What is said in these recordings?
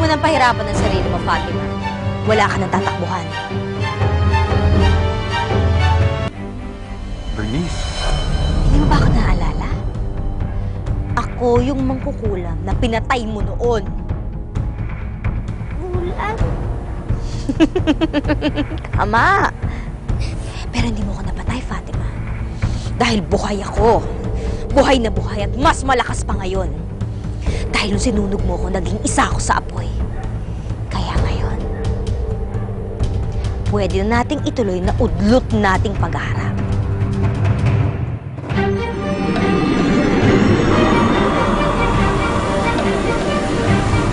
mo nang pahirapan ang sarili mo, Fatima. Wala ka nang tatakbuhan. Bernice, Hindi mo ba ako naalala? Ako yung mangkukulam na pinatay mo noon. Ulan? Tama. Pero hindi mo ko napatay, Fatima. Dahil buhay ako. Buhay na buhay at mas malakas pa ngayon. Dahil nung sinunog mo ko, naging isa ako sa apoy. Pwede na nating ituloy na udlot nating pagharap.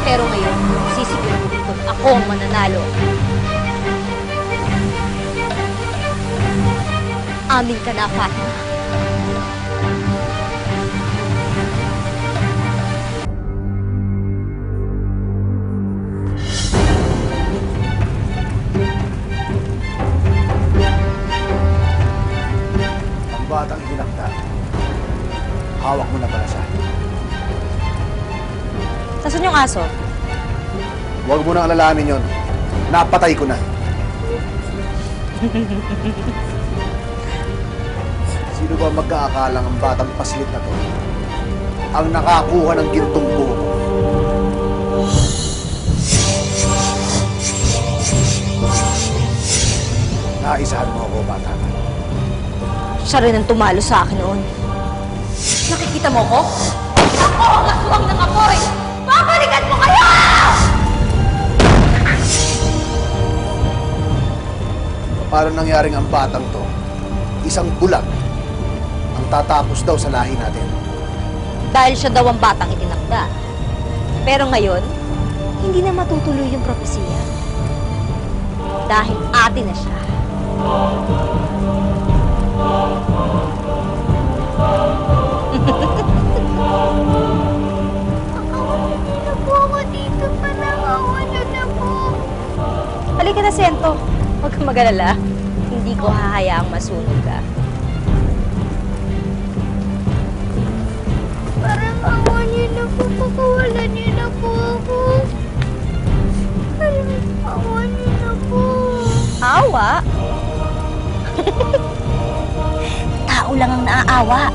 Pero ngayon, sisiguraduhin ko ako mananalo. Amin ka na, Fatima. Ang batang ginakta, hawak mo na pala siya. Nasaan yung aso? Huwag mo nang alalahanin yon. Napatay ko na. Sino ba magkaakalang ang batang paslit na to? Ang nakakuha ng gintong buho mo. Naisahan mo ako, bata ka. Siya rin ang tumalo sa akin noon. Nakikita mo ko? Ako ang aswang ng apoy! Babalikan mo kayo! Paano nangyaring ang batang to? Isang bulag ang tatapos daw sa lahi natin. Dahil siya daw ang batang itinakda. Pero ngayon, hindi na matutuloy yung propesiya. Dahil atin na siya. 100%. Huwag kang magalala. Hindi ko hahayaang masunog ka. Parang awa niyo na po, pakawala niyo na po ako. Parang awa niyo na po. Awa? Tao lang ang naaawa.